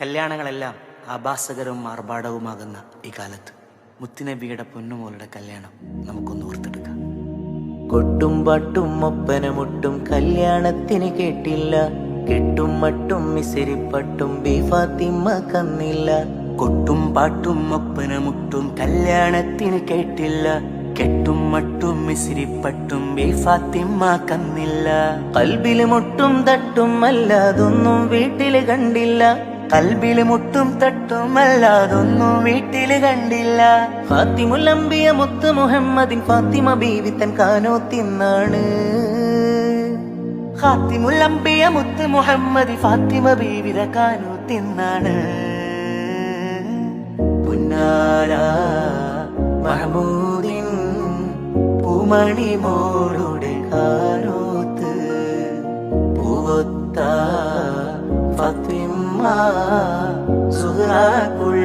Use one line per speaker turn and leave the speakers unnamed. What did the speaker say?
കല്യാണങ്ങളെല്ലാം ആഭാസകരവും ആർഭാടവുമാകുന്ന ഈ കാലത്ത് മുത്തുനബിയുടെ പൊന്നുമോളുടെ കല്യാണം നമുക്കൊന്ന് ഓർത്തെടുക്കാം.
കൊട്ടും പാട്ടും ഒപ്പനമുട്ടും കല്യാണത്തിന് കേട്ടില്ല. കെട്ടും മട്ടും മിസിരിപ്പട്ടും ബീഫാത്തിമ്മ കന്നില്ല.
കൊട്ടും പാട്ടും ഒപ്പനമുട്ടും കല്യാണത്തിന് കേട്ടില്ല. കെട്ടും മട്ടും മിസിരിപ്പട്ടും ബീഫാത്തിമ്മ കന്നില്ല.
കൽബിൽ മുട്ടും തട്ടും അല്ലാതൊന്നും വീട്ടിൽ കണ്ടില്ല.
കൽബിൽ മുട്ടും തട്ടും അല്ലാതൊന്നും വീട്ടിൽ കണ്ടില്ല.
ഫാത്തിമുല്ലംബിയ മുത്ത് മുഹമ്മദിൻ ഫാത്തിമ ബീവി തൻ കാനോ തിന്നാണ്
ഫാത്തിമുല്ലംബിയ മുത്ത് മുഹമ്മദ് ഫാത്തിമ ബീവിത കാനോ തിന്നാണ് പുന്നാര മഹമൂദിൻ പൂമണി മോളുടെ കാനോത്ത്. പൂവത്ത ഫാത്തിമ Zuhra Kul